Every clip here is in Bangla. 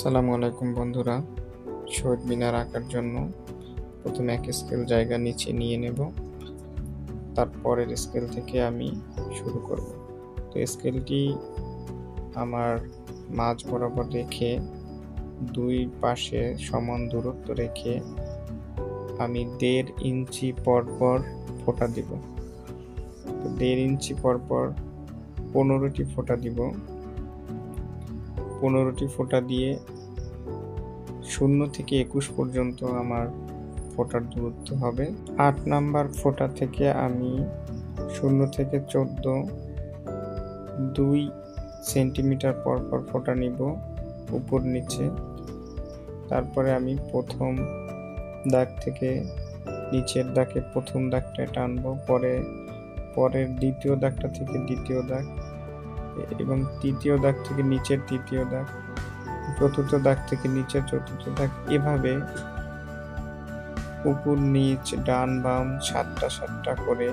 আসসালামু আলাইকুম বন্ধুরা। শহীদ মিনার আঁকার জন্য প্রথমে এক স্কেল জায়গা নিচে নিয়ে নেব। তারপরের স্কেল থেকে আমি শুরু করব। তো স্কেলটি আমার মাঝ বরাবর রেখে দুই পাশে সমান দূরত্ব রেখে আমি দেড় ইঞ্চি পর পর ফোঁটা দিব। দেড় ইঞ্চি পর পর পনেরোটি ফোঁটা দিব। পনেরোটি ফোঁটা দিয়ে শূন্য থেকে একুশ পর্যন্ত আমার ফোঁটার দূরত্ব হবে। আট নাম্বার ফোঁটা থেকে আমি শূন্য থেকে চোদ্দ, দুই সেন্টিমিটার পর পর ফোঁটা নিব উপর নিচে। তারপরে আমি প্রথম দাগ থেকে নিচের দাগে প্রথম দাগটা টানবো, পরে পরের দ্বিতীয় দাগটা থেকে দ্বিতীয় দাগ। এবং তৃতীয় দাগ থেকে নিচের তৃতীয় দাগ, চতুর্থ দাগ থেকে নিচের চতুর্থ দাগ, এভাবে উপর, নিচ, ডান, বাম সাতটা সাতটা করে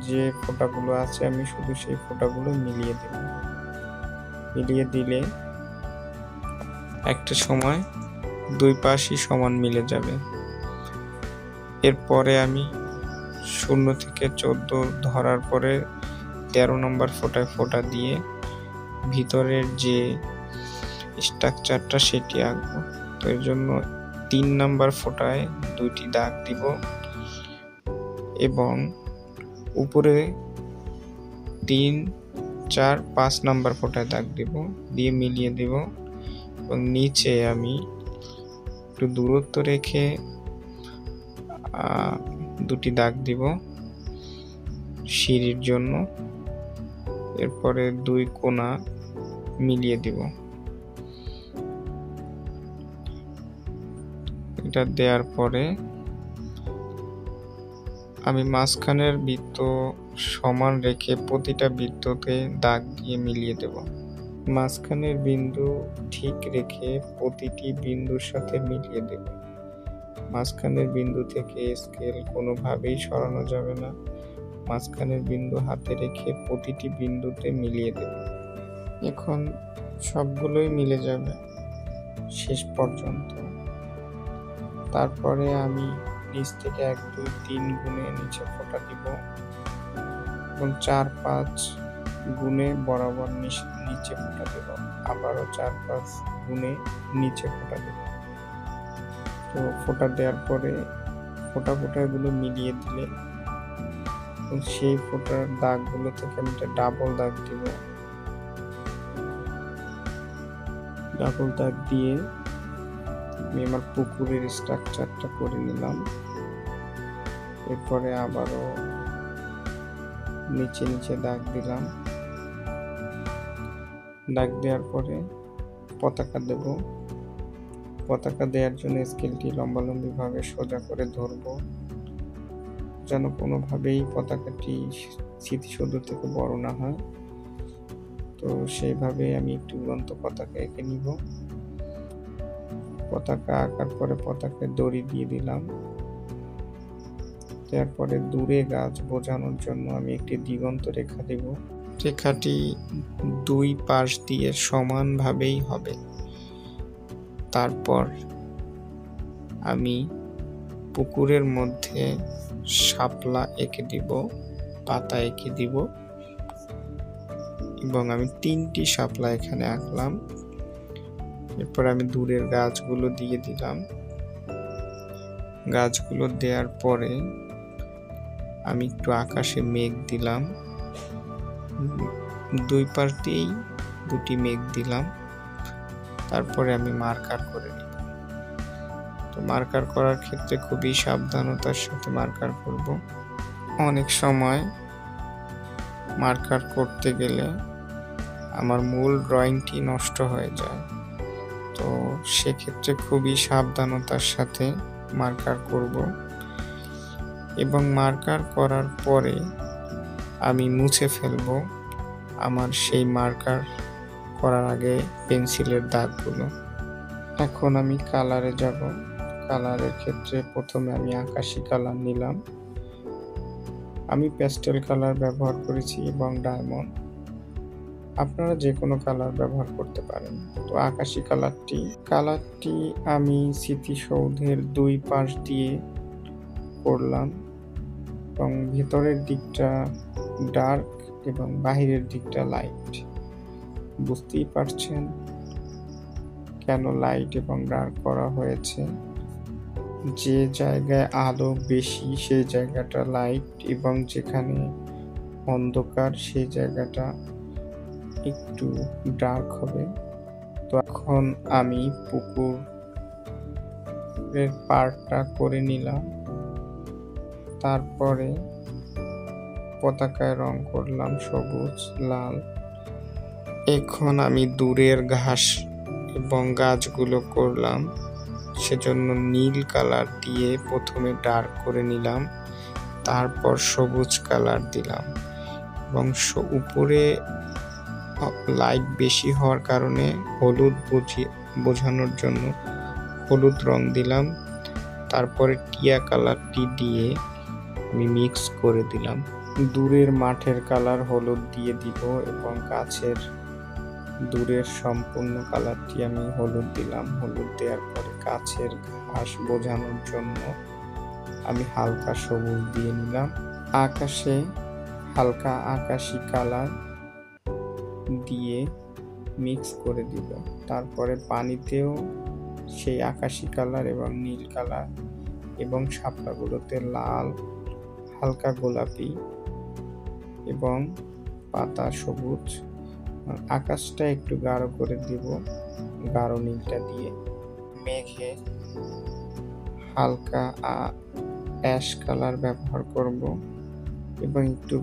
যে ফোঁটাগুলো আছে আমি শুধু সেই ফোঁটাগুলো মিলিয়ে দেব। মিলিয়ে দিলে একটা সময় দুই পাশই সমান মিলে যাবে। এরপরে আমি শূন্য থেকে চোদ্দ ধরার পরে তেরো নম্বর ফোটায় ফোটা দিয়ে ভিতরের যে স্ট্রাকচারটা সেটি আঁকবো। তো এর জন্য তিন নাম্বার ফোটায় দুইটি দাগ দিব এবং উপরে তিন, চার, পাঁচ নাম্বার ফোটায় দাগ দিব, দিয়ে মিলিয়ে দিব এবং নিচে আমি একটু দূরত্ব রেখে দুটি দাগ দিব সিঁড়ির জন্য। এরপরে দুই কোনা মিলিয়ে দিব। এটা দেওয়ার পরে আমি মাঝখানের বৃত্ত সমান রেখে প্রতিটা বৃত্ততে দাগ দিয়ে মিলিয়ে দেব। মাঝখানের বিন্দু ঠিক রেখে প্রতিটি বিন্দুর সাথে মিলিয়ে দেব। মাঝখানের বিন্দু থেকে স্কেল কোনোভাবেই সরানো যাবে না। মাঝখানের বিন্দু হাতে রেখে প্রতিটি বিন্দুতে মিলিয়ে দেব। এখন সবগুলোই মিলে যাবে শেষ পর্যন্ত। তারপরে আমি নিচ থেকে এক, দুই, তিন গুণে নিচে ফোটা দিব এবং চার, পাঁচ গুণে বরাবর নিচে ফোটা দেব। আবারও চার, পাঁচ গুণে নিচে ফোটা দেব। তো ফোটা দেওয়ার পরে ফোটা ফোটাগুলো মিলিয়ে দিলে সেই ফোটার দাগগুলো থেকে আমি একটা ডাবল দাগ দিব। ডাবল দাগ দিয়ে আমি আমার পুকুরের স্ট্রাকচারটা করে নিলাম। এরপরে আবারও নিচে নিচে দাগ দিলাম। দাগ দেওয়ার পরে পতাকা দেব। পতাকা দেওয়ার জন্য স্কেলটি লম্বালম্বিভাবে সোজা করে ধরবো। যেন কোনোভাবেই পতাকাটি স্মৃতিসৌধ থেকে বড় না হয়। তো সেইভাবে আমি একটু উড়ন্ত পতাকা এঁকে নিব। পতাকা আঁকার পরে পতাকায় দড়ি দিয়ে দিলাম। তারপরে দূরে গাছ বোঝানোর জন্য আমি একটি দিগন্ত রেখা দেব। রেখাটি দুই পাশ দিয়ে সমানভাবেই হবে। তারপর আমি পুকুরের মধ্যে শাপলা এঁকে দিব, পাতা এঁকে দিব এবং আমি তিনটি শাপলা এখানে আঁকলাম। এরপর আমি দূরের গাছগুলো দিয়ে দিলাম। গাছগুলো দেওয়ার পরে আমি একটু আকাশে মেঘ দিলাম। দুই পাশ দিয়েই দুটি মেঘ দিলাম। তারপরে আমি মার্কার করে নিই তো মার্কার করার ক্ষেত্রে খুবই সাবধানতার সাথে মার্কার করব। অনেক সময় মার্কার করতে গেলে আমার মূল ড্রয়িংটি নষ্ট হয়ে যায়। তো সেক্ষেত্রে খুবই সাবধানতার সাথে মার্কার করব। এবং মার্কার করার পরে আমি মুছে ফেলব আমার সেই মার্কার করার আগে পেন্সিলের দাগগুলো। এখন আমি কালারে যাব। কালারের ক্ষেত্রে প্রথমে আমি আকাশি কালার নিলাম। আমি প্যাস্টেল কালার ব্যবহার করেছি এবং ডায়মন্ড। আপনারা যে কোনো কালার ব্যবহার করতে পারেন। তো আকাশি কালারটি কালারটি আমি স্মৃতিসৌধের দুই পাশ দিয়ে করলাম এবং ভেতরের দিকটা ডার্ক এবং বাহিরের দিকটা লাইট। বুঝতেই পারছেন কেন লাইট এবং ডার্ক করা হয়েছে? যে জায়গায় আলো বেশি, সেই জায়গাটা লাইট এবং যেখানে অন্ধকার, সেই জায়গাটা একটু ডার্ক হবে। তো এখন আমি পুকুরের পার্টটা করে নিলাম। তারপরে পতাকায় রং করলাম সবুজ, লাল। এখন আমি দূরের ঘাস এবং গাছগুলো করলাম। সেজন্য নীল কালার দিয়ে প্রথমে ডার্ক করে নিলাম, তারপর সবুজ কালার দিলাম এবং উপরে লাইট বেশি হওয়ার কারণে হলুদ বুঝিয়ে বোঝানোর জন্য হলুদ রং দিলাম, তারপরে টিয়া কালারটি দিয়ে আমি মিক্স করে দিলাম। দূরের মাঠের কালার হলুদ দিয়ে দিব এবং গাছের দূরের সম্পূর্ণ কালারটি আমি হলুদ দিলাম। হলুদ দেওয়ার পরে গাছের ঘাস বোঝানোর জন্য আমি হালকা সবুজ দিয়ে নিলাম। আকাশে হালকা আকাশি কালার দিয়ে মিক্স করে দিব তারপরে পানিতেও সেই আকাশি কালার এবং নীল কালার এবং শাপলাগুলোতে লাল, হালকা গোলাপি এবং পাতা সবুজ আকাশটা একটু গাঢ় করে দিব, গাঢ় নীলটা দিয়ে। মেঘে হালকা অ্যাশ কালার ব্যবহার করব এবং একটু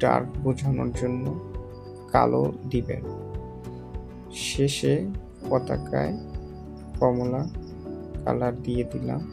ডার্ক বোঝানোর জন্য কালো দিবেন। শেষে পতাকায় কমলা কালার দিয়ে দিলাম।